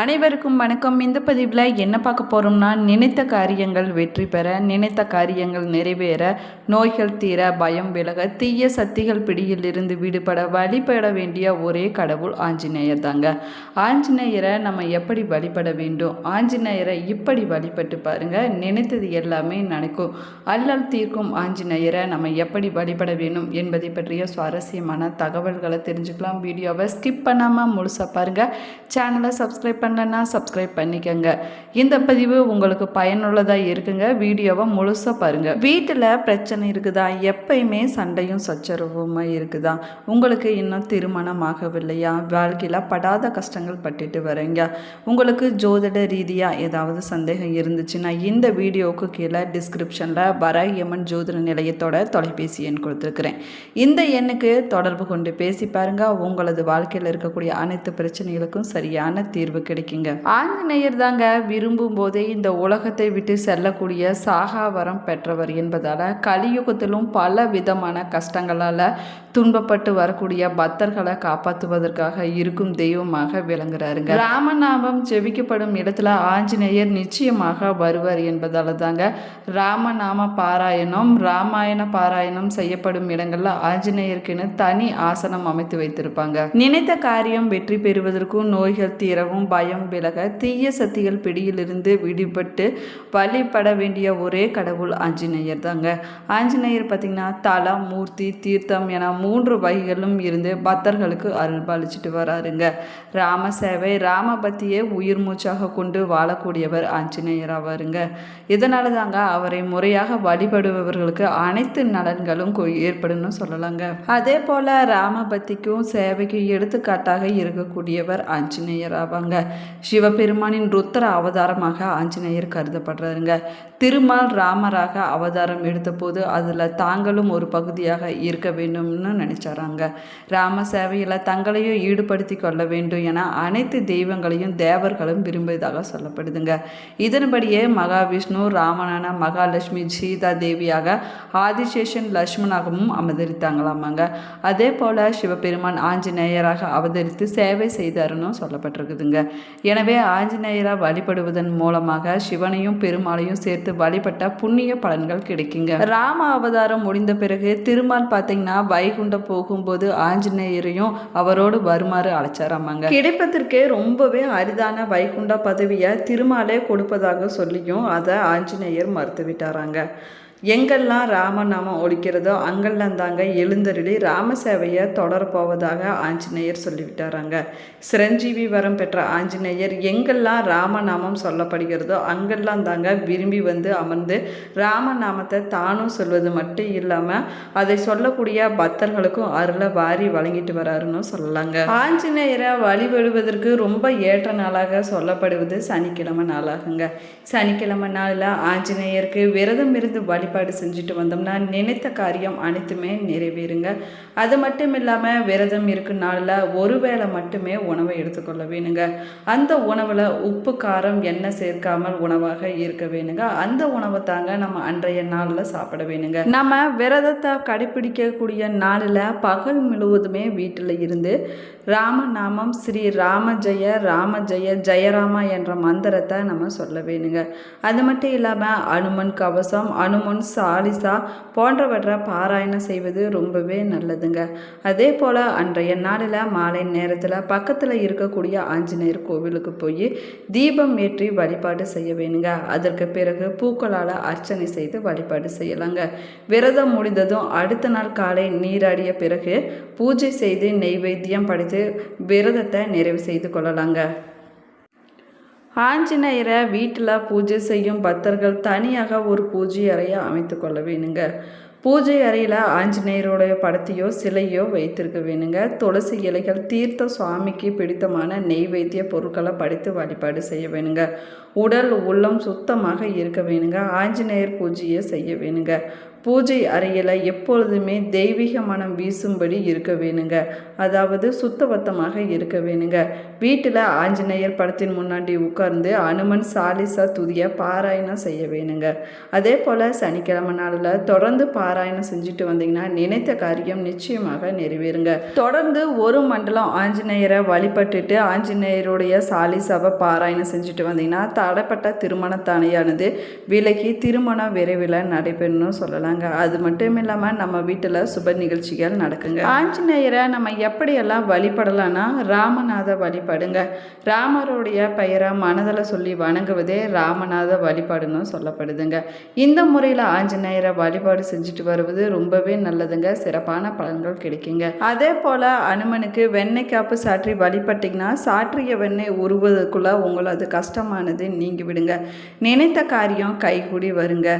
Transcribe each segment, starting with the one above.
அனைவருக்கும் வணக்கம். இந்த பதிவில் என்ன பார்க்க போகிறோம்னா நினைத்த காரியங்கள் வெற்றி பெற நினைத்த காரியங்கள் நிறைவேற நோய்கள் தீர பயம் விலக தீய சக்திகள் பிடியிலிருந்து விடுபட வழிபட வேண்டிய ஒரே கடவுள் ஆஞ்சநேயர் தாங்க. ஆஞ்சநேயரை நம்ம எப்படி வழிபட வேண்டும்? ஆஞ்சநேயரை இப்படி வழிபட்டு பாருங்க நினைத்தது எல்லாமே நடக்கும். அல்லல் தீர்க்கும் ஆஞ்சநேயரை நம்ம எப்படி வழிபட வேணும் என்பதை பற்றிய சுவாரஸ்யமான தகவல்களை தெரிஞ்சுக்கலாம். வீடியோவை ஸ்கிப் பண்ணாமல் முழுசாக பாருங்கள் சேனலை சப்ஸ்கிரைப் பண்ணலன்னா சப்ஸ்கிரைப் பண்ணிக்கோங்க. இந்த பதிவு உங்களுக்கு பயனுள்ளதாக இருக்குங்க. வீடியோவை முழுசாக பாருங்கள் வீட்டில் பிரச்சனை இருக்குதா? எப்பயுமே சண்டையும் சச்சரவுமா இருக்குதா? உங்களுக்கு இன்னும் திருமணம் ஆகவில்லையா? வாழ்க்கையில் படாத கஷ்டங்கள் பட்டுட்டு வரீங்க. உங்களுக்கு ஜோதிட ரீதியாக ஏதாவது சந்தேகம் இருந்துச்சுன்னா இந்த வீடியோவுக்கு கீழே டிஸ்கிரிப்ஷனில் வர எம்மன் ஜோதிட நிலையத்தோட தொலைபேசி எண் கொடுத்துருக்குறேன். இந்த எண்ணுக்கு தொடர்பு கொண்டு பேசி பாருங்க. உங்களது வாழ்க்கையில் இருக்கக்கூடிய அனைத்து பிரச்சனைகளுக்கும் சரியான தீர்வு கிடைக்குங்க. ஆஞ்சநேயர் தாங்க விரும்பும் போதே இந்த உலகத்தை விட்டு செல்லக்கூடிய சாகா வரம் பெற்றவர் என்பதால் கலியுகத்திலும் பல விதமான கஷ்டங்களால் துன்பப்பட்டு வரக்கூடிய பக்தர்களை காப்பாற்றுவதற்காக இருக்கும் தெய்வமாக விளங்குறாருங்க. ராமநாமம் ஜெபிக்கப்படும் இடத்துல ஆஞ்சநேயர் நிச்சயமாக வருவார் என்பதால் தாங்க ராமநாம பாராயணம் ராமாயண பாராயணம் செய்யப்படும் இடங்கள்ல ஆஞ்சநேயருக்குன்னு தனி ஆசனம் அமைத்து வைத்திருப்பாங்க. நினைத்த காரியம் வெற்றி பெறுவதற்கும் நோய்கள் தீரவும் பயம் விலக தீய சக்திகள் பிடியிலிருந்து விடுபட்டு வழிபட வேண்டிய ஒரே கடவுள் ஆஞ்சநேயர் தாங்க. ஆஞ்சநேயர் பார்த்திங்கன்னா தலம் மூர்த்தி தீர்த்தம் என மூன்று வகைகளும் இருந்து பக்தர்களுக்கு அருள்பாலிச்சிட்டு வராருங்க. ராம சேவை ராமபக்தியை உயிர் மூச்சாக கொண்டு வாழக்கூடியவர் ஆஞ்சநேயர் ஆவாருங்க. இதனால தாங்க அவரை முறையாக வழிபடுபவர்களுக்கு அனைத்து நலன்களும் கொ- ஏற்படும்னு சொல்லலாங்க. அதே போல ராமபக்திக்கும் சேவைக்கும் எடுத்துக்காட்டாக இருக்கக்கூடியவர் ஆஞ்சநேயர் ஆவாங்க. சிவபெருமானின் ருத்ர அவதாரமாக ஆஞ்சநேயர் கருதப்படுறாருங்க. திருமால் ராமராக அவதாரம் எடுத்தபோது அதில் தாங்களும் ஒரு பகுதியாக இருக்க வேண்டும்னு நினைச்சாராங்க. ராம சேவையில் தங்களையும் ஈடுபடுத்தி கொள்ள வேண்டும் என அனைத்து தெய்வங்களையும் தேவர்களும் விரும்பியதாக சொல்லப்படுதுங்க. இதன்படியே மகாவிஷ்ணு ராமனான மகாலட்சுமி சீதா தேவியாக ஆதிசேஷன் லட்சுமணாகவும் அவதரித்தாங்களாமாங்க அதே போல் சிவபெருமான் ஆஞ்சநேயராக அவதரித்து சேவை செய்தாருன்னு சொல்லப்பட்டிருக்குதுங்க. எனவே ஆஞ்சநேயரை வழிபடுவதன் மூலமாக சிவனையும் பெருமாளையும் சேர்த்து வழிபட்ட புண்ணிய பலன்கள் கிடைக்குங்க. ராம அவதாரம் முடிந்த பிறகு திருமால் பார்த்தீங்கன்னா வைகுண்டம் போகும்போது ஆஞ்சநேயரையும் அவரோடு வருமாறு அழைச்சாராமாங்க. கிடைப்பதற்கே ரொம்பவே அரிதான வைகுண்ட பதவியை திருமாலே கொடுப்பதாக சொல்லியும் அதை ஆஞ்சநேயர் மறுத்து விட்டாராங்க எங்கெல்லாம் ராமநாமம் ஒழிக்கிறதோ அங்கெல்லாம் தாங்க எழுந்தருளி ராம சேவையை தொடரப்போவதாக ஆஞ்சநேயர் சொல்லிவிட்டாராங்க. சிரஞ்சீவி வரம் பெற்ற ஆஞ்சநேயர் எங்கெல்லாம் ராமநாமம் சொல்லப்படுகிறதோ அங்கெல்லாம் தாங்க விரும்பி வந்து அமர்ந்து ராமநாமத்தை தானும் சொல்வது மட்டும் இல்லாமல் அதை சொல்லக்கூடிய பக்தர்களுக்கும் அருளை வாரி வழங்கிட்டு வராருன்னு சொல்லலாங்க. ஆஞ்சநேயரை வழிபடுவதற்கு ரொம்ப ஏற்ற நாளாக சொல்லப்படுவது சனிக்கிழமை நாளாகுங்க. சனிக்கிழமை நாளில் ஆஞ்சநேயருக்கு விரதம் இருந்து வழிபாடு செஞ்சுட்டு வந்தோம்னா நினைத்த காரியம் அனைத்துமே நிறைவேறுங்க. அது மட்டும் இல்லாமல் விரதம் இருக்கும் நாளில் ஒரு வேளை மட்டுமே உணவை எடுத்துக்கொள்ள வேணுங்க. அந்த உணவில் உப்பு காரம் எண்ணெய் சேர்க்காமல் உணவாக இருக்க வேணுங்க. அந்த உணவை தாங்க நம்ம அன்றைய நாளில் சாப்பிட வேணுங்க. நம்ம விரதத்தை கடைபிடிக்கக்கூடிய நாளில் பகல் முழுவதுமே வீட்டில் இருந்து ராமநாமம் ஸ்ரீ ராம ஜெய ராம ஜெய ஜெயராமா என்ற மந்திரத்தை நம்ம சொல்ல வேணுங்க. அது மட்டும் இல்லாமல் அனுமன் கவசம் அனுமன் சாலிசா போன்றவற்றை பாராயணம் செய்வது ரொம்பவே நல்லதுங்க. அதே போல் அன்றைய நாளில் மாலை நேரத்தில் பக்கத்தில் இருக்கக்கூடிய ஆஞ்சநேயர் கோவிலுக்கு போய் தீபம் ஏற்றி வழிபாடு செய்ய வேணுங்க. அதற்கு பிறகு பூக்களால் அர்ச்சனை செய்து வழிபாடு செய்யலாங்க. விரதம் முடிந்ததும் அடுத்த நாள் காலை நீராடிய பிறகு பூஜை செய்து நெய்வேத்தியம் படைத்து விரதத்தை நிறைவு செய்து கொள்ளலாங்க. ஆஞ்சநேயரை வீட்டில் பூஜை செய்யும் பக்தர்கள் தனியாக ஒரு பூஜை அறையை அமைத்து கொள்ள வேணுங்க. பூஜை அறையில் ஆஞ்சநேயருடைய படத்தையோ சிலையோ வைத்திருக்க வேணுங்க. துளசி இலைகள் தீர்த்த சுவாமிக்கு பிடித்தமான நெய்வேத்திய பொருட்களை படைத்து வழிபாடு செய்ய வேணுங்க. உடல் உள்ளம் சுத்தமாக இருக்க வேணுங்க. ஆஞ்சநேயர் பூஜையை செய்ய வேணுங்க. பூஜை அறையில் எப்பொழுதுமே தெய்வீக மனம் வீசும்படி இருக்க வேணுங்க. அதாவது சுத்தபத்தமாக இருக்க வேணுங்க. வீட்டில் ஆஞ்சநேயர் படத்தின் முன்னாடி உட்கார்ந்து அனுமன் சாலிசா துதிய பாராயணம் செய்ய வேணுங்க. அதே போல் சனிக்கிழமை நாளில் தொடர்ந்து பாராயணம் செஞ்சுட்டு வந்தீங்கன்னா நினைத்த காரியம் நிச்சயமாக நிறைவேறுங்க. தொடர்ந்து ஒரு மண்டலம் ஆஞ்சநேயரை வழிபட்டுட்டு ஆஞ்சநேயருடைய சாலிசாவை பாராயணம் செஞ்சுட்டு வந்தீங்கன்னா தடைப்பட்ட திருமண விலகி திருமணம் விரைவில் நடைபெறணும்னு சொல்லலாங்க அது மட்டும் இல்லாமல் நம்ம வீட்டில் சுப நிகழ்ச்சிகள் நடக்குங்க. ஆஞ்சநேயரை நம்ம எப்படியெல்லாம் வழிபடலாம்னா ராமநாத வழிபாடுங்க. ராமருடைய பெயரை மனதில் சொல்லி வணங்குவதே ராமநாத வழிபாடுன்னு சொல்லப்படுதுங்க. இந்த முறையில் ஆஞ்சநேயரை வழிபாடு செஞ்சுட்டு வருவது ரொம்பவே நல்லதுங்க. சிறப்பான பலன்கள் கிடைக்குங்க. அதே போல் அனுமனுக்கு வெண்ணெய் காப்பு சாற்றி வழிபட்டிங்கன்னா சாற்றிய வெண்ணெய் உருவதற்குள்ள உங்களது கஷ்டமானது நீங்கி விடுங்க. நினைத்த காரியம் கைகூடி வருங்க.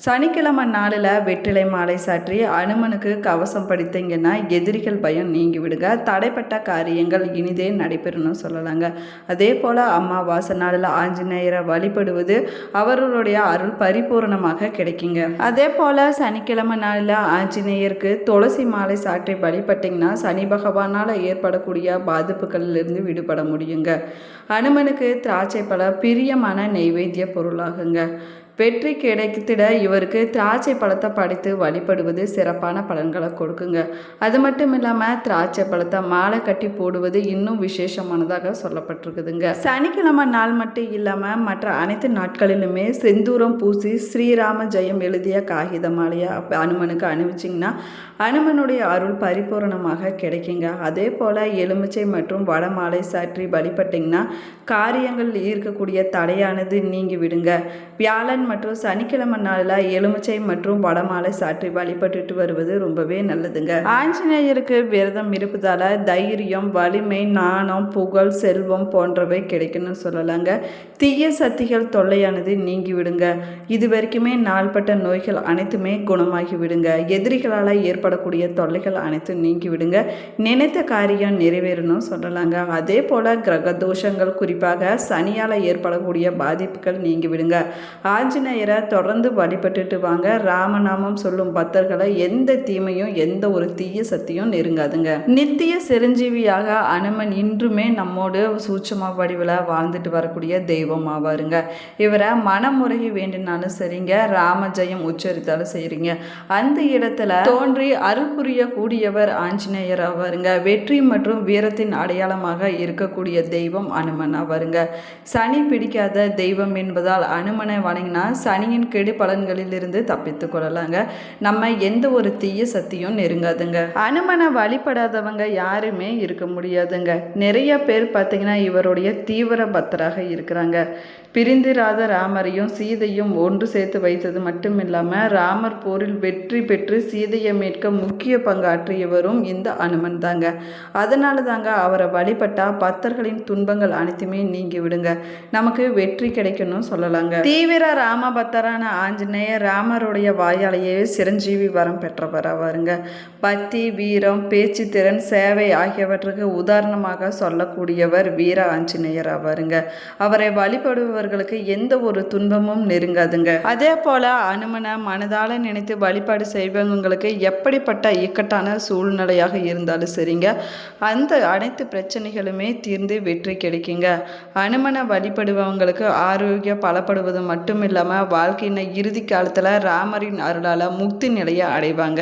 சனிக்கிழமை நாளில் வெற்றிலை மாலை சாற்றி அனுமனுக்கு கவசம் படித்தீங்கன்னா எதிரிகள் பயம் நீங்கி விடுங்க தடைப்பட்ட காரியங்கள் இனிதே நடைபெறணும் சொல்லலாங்க. அதே போல் அமாவாசை நாளில் ஆஞ்சநேயரை வழிபடுவது அவர்களுடைய அருள் பரிபூரணமாக கிடைக்குங்க. அதே போல் சனிக்கிழமை நாளில் ஆஞ்சநேயருக்கு துளசி மாலை சாற்றி வழிபட்டிங்கன்னா சனி பகவானால் ஏற்படக்கூடிய பாதிப்புகளிலிருந்து விடுபட முடியுங்க. அனுமனுக்கு திராட்சை பல பிரியமான நெய்வேத்திய பொருளாகுங்க. வெற்றி கிடைத்திட இவருக்கு திராட்சை பழத்தை படைத்து வழிபடுவது சிறப்பான பலன்களை கொடுக்குங்க. அது மட்டும் இல்லாமல் திராட்சை பழத்தை மாலை கட்டி போடுவது இன்னும் விசேஷமானதாக சொல்லப்பட்டிருக்குதுங்க. சனிக்கிழமை நாள் மட்டும் இல்லாமல் மற்ற அனைத்து நாட்களிலுமே செந்தூரம் பூசி ஸ்ரீராம ஜெயம் எழுதிய காகித மாலையை அனுமனுக்கு அனுப்பிச்சிங்கன்னா அனுமனுடைய அருள் பரிபூரணமாக கிடைக்குங்க. அதே போல் எலுமிச்சை மற்றும் வடமாலை சாற்றி வழிபட்டிங்கன்னா காரியங்கள் ஈர்க்கக்கூடிய தடையானது நீங்கி விடுங்க. வியாழன் மற்றும் சனிக்கிழமை நாளில் எலுமிச்சை மற்றும் வடமாலை சாற்றி வழிபட்டுட்டு வருவது ரொம்பவே நல்லதுங்க. ஆஞ்சநேயருக்கு விரதம் இருப்பதால் தைரியம் வலிமை நாணம் புகழ் செல்வம் போன்றவை கிடைக்கும்னு சொல்லலாங்க. தீய சக்திகள் தொல்லையானது நீங்கி விடுங்க இது வரைக்குமே நாள்பட்ட நோய்கள் அனைத்துமே குணமாகி விடுங்க எதிரிகளால் ஏற்படக்கூடிய தொல்லைகள் அனைத்தும் நீங்கி விடுங்க நினைத்த காரியம் நிறைவேறணும் சொல்லலாங்க. அதே போல் கிரக தோஷங்கள் குறிப்பாக சனியால் ஏற்படக்கூடிய பாதிப்புகள் நீங்கி விடுங்க ஆஞ்சநேயரை தொடர்ந்து வழிபட்டுட்டு வாங்க. ராமநாமம் சொல்லும் பக்தர்களை எந்த தீமையும் எந்த ஒரு தீய சக்தியும் நெருங்காதுங்க. நித்திய சிரஞ்சீவியாக அனுமன் இன்றுமே நம்மோடு சூட்சமா வடிவில் வாழ்ந்துட்டு வரக்கூடிய தெய்வம் ஆவாருங்க. இவரை மனமுறைகி வேண்டினாலும் சரிங்க. ராமஜெயம் உச்சரித்தாலும் செய்கிறீங்க அந்த இடத்துல தோன்றி அருள் புரிய கூடியவர் ஆஞ்சநேயர் ஆவாருங்க. வெற்றி மற்றும் வீரத்தின் அடையாளமாக இருக்கக்கூடிய தெய்வம் அனுமன் ஆவாருங்க. சனி பிடிக்காத தெய்வம் என்பதால் அனுமனை வணங்கினா சனியின் கெடு பலன்களிலிருந்து தப்பித்து கொள்ளலாங்க. நம்ம எந்த ஒரு தீய சக்தியும் நெருங்காதுங்க. அனுமனை வழிபடாதவங்க யாருமே இருக்க முடியாதுங்க. நிறைய பேர் பார்த்தீங்கன்னா இவருடைய தீவிர பக்தராக இருக்கிறாங்க. பிரிந்திராத ராமரையும் சீதையும் ஒன்று சேர்த்து வைத்தது மட்டும் இல்லாமல் ராமர் போரில் வெற்றி பெற்று சீதையை மீட்க முக்கிய பங்காற்றியவரும் இந்த அனுமன் தாங்க. அதனால தாங்க அவரை வழிபட்டா பக்தர்களின் துன்பங்கள் அனைத்துமே நீங்கி விடுங்க நமக்கு வெற்றி கிடைக்கணும் சொல்லலாங்க. தீவிர ராம பக்தரான ஆஞ்சநேயர் ராமருடைய வாயாலேயே சிரஞ்சீவி வரம் பெற்றவர் ஆவாருங்க பக்தி வீரம் பேச்சு திறன் சேவை ஆகியவற்றுக்கு உதாரணமாக சொல்லக்கூடியவர் வீர ஆஞ்சநேயர் ஆவாருங்க அவரை வழிபடுபவர்களுக்கு எந்த ஒரு துன்பமும் நெருங்காதுங்க. அதே போல அனுமனை மனதால நினைத்து வழிபாடு செய்பவங்களுக்கு எப்படிப்பட்ட இக்கட்டான சூழ்நிலையாக இருந்தாலும் சரிங்க. அந்த அனைத்து பிரச்சனைகளுமே தீர்ந்து வெற்றி கிடைக்குங்க. அனுமனை வழிபடுபவங்களுக்கு ஆரோக்கியம் பலப்படுவது மட்டும் இல்லாமல் வாழ்க்கையின் இறுதி காலத்தில் ராமரின் அருளால் முக்தி நிலையை அடைவாங்க.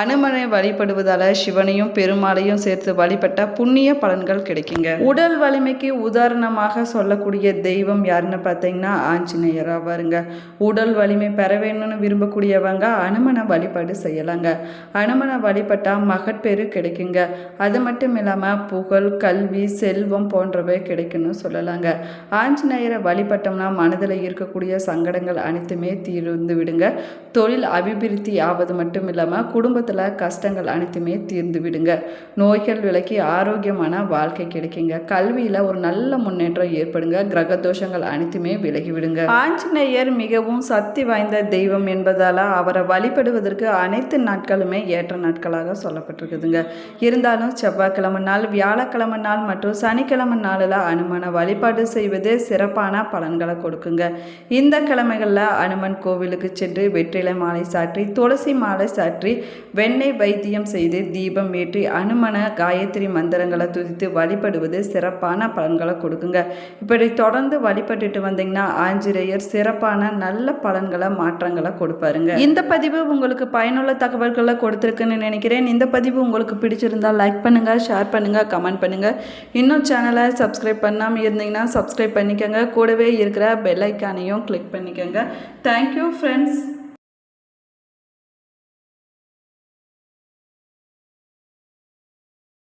அனுமனை வழிபடுவதால் சிவனையும் பெருமாளையும் சேர்த்து வழிபட்ட புண்ணிய பலன்கள் கிடைக்குங்க. உடல் வலிமைக்கு உதாரணமாக சொல்லக்கூடிய தெய்வம் யாருன்னு பார்த்தீங்கன்னா ஆஞ்சநேயர் ஆவாருங்க உடல் வலிமை பெற வேணும்னு விரும்பக்கூடியவங்க அனுமனை வழிபாடு செய்யலாங்க. அனுமனை வழிபட்டால் மகட்பேறு கிடைக்குங்க. அது மட்டும் இல்லாமல் புகழ் கல்வி செல்வம் போன்றவை கிடைக்குன்னு சொல்லலாங்க. ஆஞ்சநேயரை வழிபட்டோம்னா மனதில் இருக்கக்கூடிய சங்கடங்கள் அனைத்துமே தீர்ந்து விடுங்க. தொழில் அபிவிருத்தி ஆவது மட்டும் இல்லாமல் குடும்பத்தில் கஷ்டங்கள் அனைத்துமே தீர்ந்து விடுங்க. நோய்கள் விலக்கி ஆரோக்கியமான வாழ்க்கை கிடைக்குங்க. கல்வியில் ஒரு நல்ல முன்னேற்றம் ஏற்படுங்க. கிரக தோஷங்கள் அனைத்துமே விலகி விடுங்க ஆஞ்சநேயர் மிகவும் சக்தி வாய்ந்த தெய்வம் என்பதால் அவரை வழிபடுவதற்கு அனைத்து நாட்களுமே ஏற்ற நாட்களாக சொல்லப்பட்டிருக்குதுங்க. இருந்தாலும் செவ்வாய்க்கிழமை நாள் வியாழக்கிழமை நாள் மற்றும் சனிக்கிழமை நாளில் அனுமனை வழிபாடு செய்வது சிறப்பான பலன்களை கொடுக்குங்க. இந்த கிழமைகளில் அனுமன் கோவிலுக்கு சென்று வெற்றிலை மாலை சாற்றி துளசி மாலை சாற்றி வெண்ணெய் வைத்தியம் செய்து தீபம் ஏற்றி அனுமனை காயத்ரி மந்திரங்களை துதித்து வழிபடுவது சிறப்பான பலன்களை கொடுக்குங்க. இப்படி தொடர்ந்து வழிபட்டு வழிபட்டுட்டு வந்தீங்கன்னா ஆஞ்சநேயர் சிறப்பான நல்ல பலன்களை மாற்றங்களை கொடுப்பாருங்க. இந்த பதிவு உங்களுக்கு பயனுள்ள தகவல்களை கொடுத்துருக்குன்னு நினைக்கிறேன். இந்த பதிவு உங்களுக்கு பிடிச்சிருந்தா லைக் பண்ணுங்கள் ஷேர் பண்ணுங்கள் கமெண்ட் பண்ணுங்கள் இன்னும் சேனலை சப்ஸ்கிரைப் பண்ணாமல் இருந்தீங்கன்னா சப்ஸ்கிரைப் பண்ணிக்கோங்க. கூடவே இருக்கிற பெல் ஐக்கானையும் கிளிக் பண்ணிக்கோங்க. Thank you friends